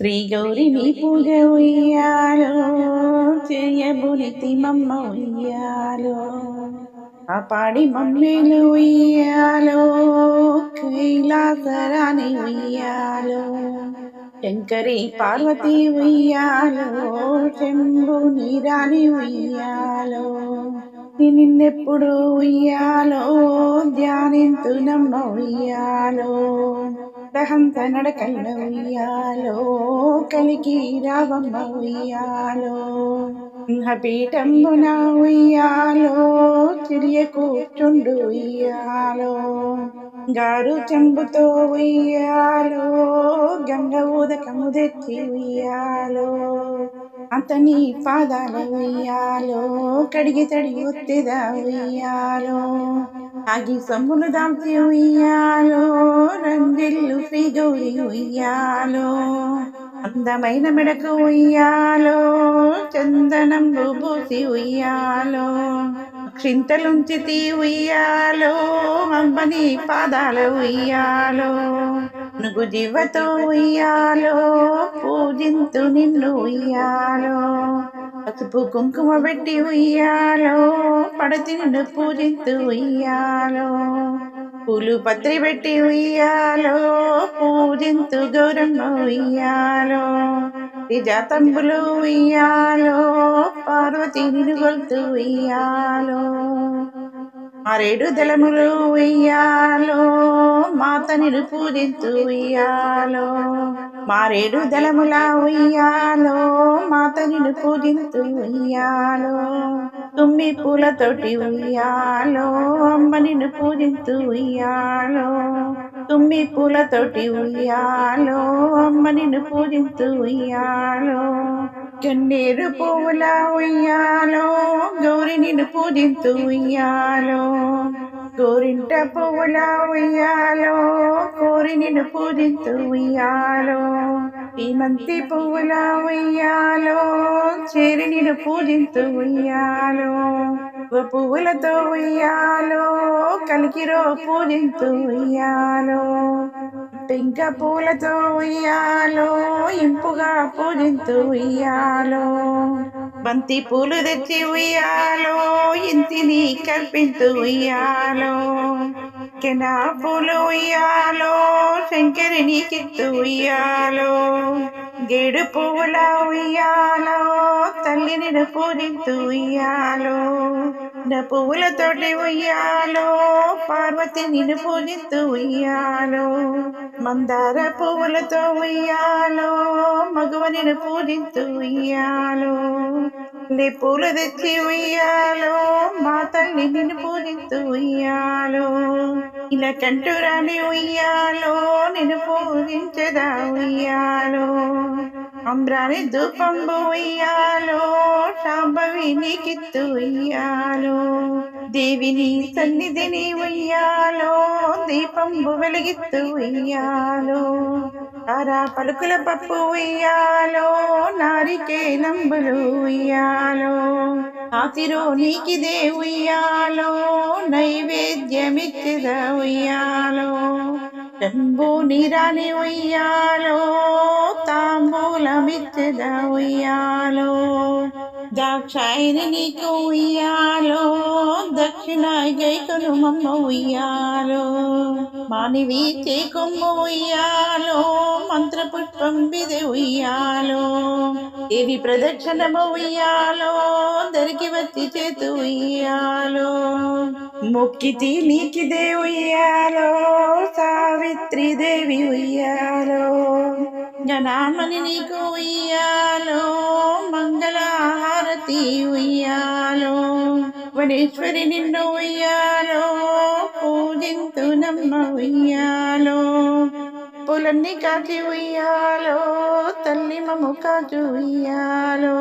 ശ്രീഗൗരിനി പുക ഉയ്യാലോ? തിമമ്മ ഉയ്യാലോ? ആ പാടി മമ്മയിൽ ഉയ്യാലോ? കൈലാസരാനി ഉയ്യാലോ? ശങ്കരി പാർവതി ഉയ്യാലോ? ചെമ്പു നീരാനി ഉയ്യാലോ? నీరాని నిన్నెప్పుడు ఉయ్యాలో? ధ్యానింతు నమ్మ ఉయ్యాలో. దహంత నడకల్ల ఉయ్యాలో. కలికి రావమ్మ ఉయ్యాలో. పీఠంబున ఉయ్యాలో. చిరియ కూర్చుండు ఉయ్యాలో. గారు చెంబుతో ఉయ్యాలో. గంగ ఉదకము తెచ్చి ఉయ్యాలో. అతని పాదాల ఉయ్యాలో కడిగి తడిగి ఒత్తిద ఉయ్యాలో ఆగి సొమ్మును దాల్చి ఉయ్యాలో రంగిల్లు శ్రీ ఉయ్యాలో అందమైన మెడకు ఉయ్యాలో చందనం పూసి ఉయ్యాలో క్షింతలుంచితి ఉయ్యాలో అమ్మని పాదాల ఉయ్యాలో. నుగు జీవతో ఉయ్యాలో పూజింతు నిన్ను ఉయ్యాలో. పసుపు కుంకుమ పెట్టి ఉయ్యాలో పడతి నిన్ను పూజింతు ఉయ్యాలో. పూలు పత్రి పెట్టి ఉయ్యాలో పూజింతు గౌరమ్మ ఉయ్యాలో. నిజాతంబులు ఉయ్యాలో పార్వతి నిన్ను గొల్తు ఉయ్యాలో. మరేడు దళములు ఉయ్యాలో మాత నిన్ను పూజింతు ఉయ్యాలో. మారేడు దళముల ఉయ్యాలో మాత నిన్ను పూజింతు ఉయ్యాలో. తుమ్మి పూలతోటి ఉయ్యాలో అమ్మ నిన్ను పూజింతు ఉయ్యాలో. తుమ్మి పూలతోటి ఉయ్యాలో అమ్మ నిన్ను పూజింతు ఉయ్యాలో. చెన్నీరు పువ్వుల ఉయ్యాలో గౌరి నిన్ను పూజింతు ఉయ్యాలో. గోరింట పువ్వుల ఉయ్యాలో కోరి నిన్ను పూజింతు ఉయ్యాలో మంతి పువ్వుల ఉయ్యాలో చేరి నిన్ను పూజింతు ఉయ్యాలో పువ్వులతో ఉయ్యాలో కలికిరో పూజించు ఉయ్యాలో పెంక పూలతో ఉయ్యాలో ఇంపుగా పూజింతు ఉయ్యాలో బంతి పూలు తెచ్చి ఉయ్యాలో ఇంతిని కల్పింతు ఉయ్యాలో. కెనా పూలు ఉయ్యాలో శంకరిని కిత్తు ఉయ్యాలో. గేడు పువ్వుల ఉయ్యాలో తల్లిని పూరింతు ఉయ్యాలో. నా పువ్వులతోటి ఉయ్యాలో పార్వతి నిన్ను పూజిస్తూ ఉయ్యాలో. మందార పువ్వులతో ఉయ్యాలో మగువ నిన్ను పూజిస్తూ ఉయ్యాలో. లే పూలు తెచ్చి ఉయ్యాలో మా తల్లి నిన్ను పూజిస్తూ ఉయ్యాలో. ఇలా కంటురాని ఉయ్యాలో నిన్ను పూజించదా ఉయ్యాలో. అమ్రాని ధూపంబు ఉయ్యాలో శాంభవిని కిత్తు ఉయ్యాలో దేవిని సన్నిధిని ఉయ్యాలో దీపంబు వెలిగిత్తు ఉయ్యాలో అరా పలుకుల పప్పు ఉయ్యాలో నారికేలంబులు ఉయ్యాలో. ఆతిరో నీకిదే ఉయ్యాలో నైవేద్యమిచ్చద ఉయ్యాలో. చెంబు నీరాని ఉయ్యాలో తాంబూలమిచ్చద ఉయ్యాలో దాక్షాయిని నీకు ఉయ్యాలో దక్షిణ గైకును మమ్మ ఉయ్యాలో మానివి కొమ్మ ఉయ్యాలో మంత్రపుష్పం బిదె ఉయ్యాలో దేవి ప్రదక్షిణము ఉయ్యాలో దరికి వచ్చి చేతు ఉయ్యాలో మొక్కితి నీకిదే ఉయ్యాలో సావిత్రి దేవి ఉయ్యాలో జనామని నీకు ఉయ్యాలో వనేశ్వరి నిన్ను ఉయ్యాలో పూజింతు నమ్మ ఉయ్యాలో పులన్ని కాచి ఉయ్యాలో తల్లి మము కాచు ఉయ్యాలో